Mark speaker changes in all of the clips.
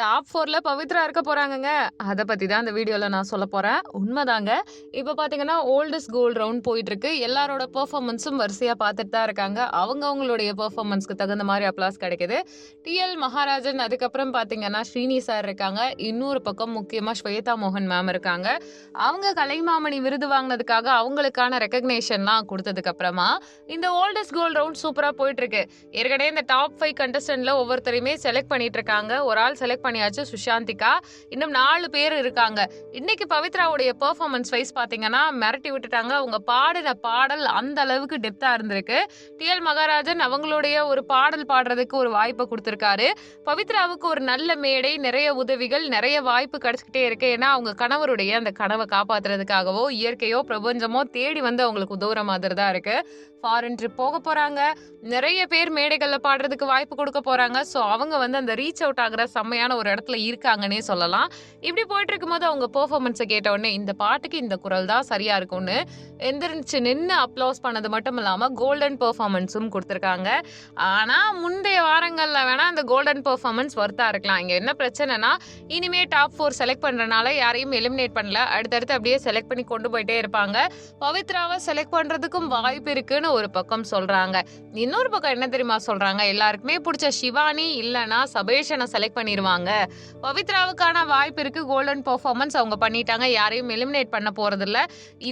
Speaker 1: Top ஃபோரில் பவித்ரா இருக்க போகிறாங்கங்க அதை பற்றி தான் இந்த வீடியோவில் நான் சொல்ல போகிறேன் உண்மைதாங்க இப்போ பார்த்தீங்கன்னா ஓல்டஸ்ட் கோல்டு ரவுண்ட் போயிட்டுருக்கு. எல்லாரோட பெர்ஃபார்மன்ஸும் வரிசையாக பார்த்துட்டு தான் இருக்காங்க. அவங்க அவங்களுடைய பெர்ஃபார்மன்ஸ்க்கு தகுந்த மாதிரி அப்ளாஸ் கிடைக்கிது டி.எல். மகாராஜன், அதுக்கப்புறம் பார்த்தீங்கன்னா ஸ்ரீனி சார் இருக்காங்க. இன்னொரு பக்கம் முக்கியமாக ஸ்வேதா மோகன் மேம் இருக்காங்க. அவங்க கலைமாமணி விருது வாங்கினதுக்காக அவங்களுக்கான ரெக்கக்னேஷன்லாம் கொடுத்ததுக்கப்புறமா இந்த ஓல்டஸ்ட் கோல்டு ரவுண்ட் சூப்பராக போயிட்டுருக்கு. ஏற்கனவே இந்த டாப் 5 கண்டஸ்டன்ட்ல ஒவ்வொருத்தரையுமே செலக்ட் பண்ணிட்டு இருக்காங்க. ஒரு ஆள் செலக்ட் பண்ணியாச்சு சுஷாந்திகா. இன்னும் நாலு பேர் இருக்காங்க. இன்னைக்கு பவித்ராவுடைய பெர்ஃபார்மன்ஸ் வைஸ் பார்த்தீங்கன்னா மிரட்டி விட்டுட்டாங்க. அவங்க பாடின பாடல் அந்த அளவுக்கு டெப்த்தாக இருந்திருக்கு. டி.எல். மகாராஜன் அவங்களுடைய ஒரு பாடல் பாடுறதுக்கு ஒரு வாய்ப்பை கொடுத்துருக்காரு பவித்ராவுக்கு ஒரு நல்ல மேடை, நிறைய உதவிகள், நிறைய வாய்ப்பு கிடைச்சிக்கிட்டே இருக்கு. ஏன்னா, அவங்க கணவருடைய அந்த கனவை காப்பாத்துறதுக்காகவோ, இயற்கையோ, பிரபஞ்சமோ தேடி வந்து அவங்களுக்கு உதவுற மாதிரி தான் இருக்கு. ஃபாரின் ட்ரிப் போக போகிறாங்க நிறைய பேர் மேடைகளில் பாடுறதுக்கு வாய்ப்பு கொடுக்க போகிறாங்க ஸோ, அவங்க வந்து அந்த ரீச் அவுட் ஆகிற செம்மையான ஒரு இடத்துல இருக்காங்கன்னே சொல்லலாம். இப்படி போயிட்டு இருக்கும்போது அவங்க பெர்ஃபார்மன்ஸை கேட்டவுடனே இந்த பாட்டுக்கு இந்த குரல் தான் சரியா இருக்கும்னு எந்திரிச்சு நின்று அப்ளோஸ் பண்ணது மட்டும் இல்லாமல் கோல்டன் பெர்ஃபார்மன்ஸும் கொடுத்துருக்காங்க ஆனால் முந்தைய வாரங்களில் வேணால் அந்த கோல்டன் பெர்ஃபார்மன்ஸ் ஒர்த்தாக இருக்கலாம். இங்கே என்ன பிரச்சனைனா, இனிமே டாப் ஃபோர் செலக்ட் பண்ணுறனால யாரையும் எலிமினேட் பண்ணல. அடுத்தடுத்து அப்படியே செலக்ட் பண்ணி கொண்டு போயிட்டே இருப்பாங்க. பவித்ராவை செலக்ட் பண்ணுறதுக்கும் வாய்ப்பு இருக்குன்னு ஒரு பக்கம் சொல்கிறாங்க இன்னொரு பக்கம் என்ன தெரியுமா சொல்கிறாங்க எல்லாருக்குமே பிடிச்ச சிவானி இல்லைன்னா சபேஷனை செலக்ட் பண்ணிடுவாங்க பண்ணிருவாங்க. பவித்ராவுக்கான வாய்ப்பு இருக்கு. கோல்டன் பர்ஃபார்மன்ஸ் அவங்க பண்ணிட்டாங்க. யாரையும் எலிமினேட் பண்ண போகிறதில்ல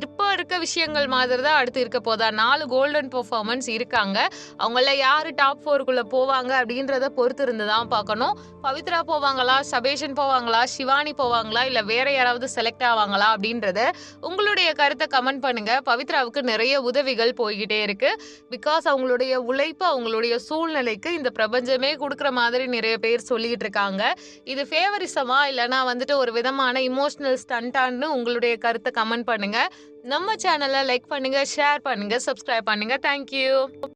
Speaker 1: இப்போ இருக்க விஷயங்கள் மாதிரி தான் அடுத்து இருக்க போதா? நாலு கோல்டன் பர்ஃபார்மன்ஸ் இருக்காங்க. அவங்கள யாரு டாப் 4க்குள்ள போவாங்க அப்படின்றத பொறுத்து இருந்து தான் பார்க்கணும். பவித்ரா போவாங்களா? சபேஷன் போவாங்களா? ஷிவானி போவாங்களா? இல்ல வேற யாராவது செலக்ட் ஆவாங்களா? அப்படின்றத உங்களுடைய கருத்தை கமெண்ட் பண்ணுங்க. பவித்ராவுக்கு நிறைய உதவிகள் போய்கிட்டே இருக்கு. பிகாஸ் அவங்களுடைய உழைப்பு, அவங்களுடைய சூழ்நிலைக்கு இந்த பிரபஞ்சமே கொடுக்குற மாதிரி நிறைய பேர் சொல்லிட்டு இருக்காங்க. இது ஃபேவரிசமா? இல்லைனா வந்துட்டு ஒரு விதமான இமோஷனல் ஸ்டண்டான்னு உங்களுடைய கருத்தை கமெண்ட் பண்ணுங்க. நம்ம சேனலை லைக் பண்ணுங்க, ஷேர் பண்ணுங்க, சப்ஸ்கிரைப் பண்ணுங்க. Thank you.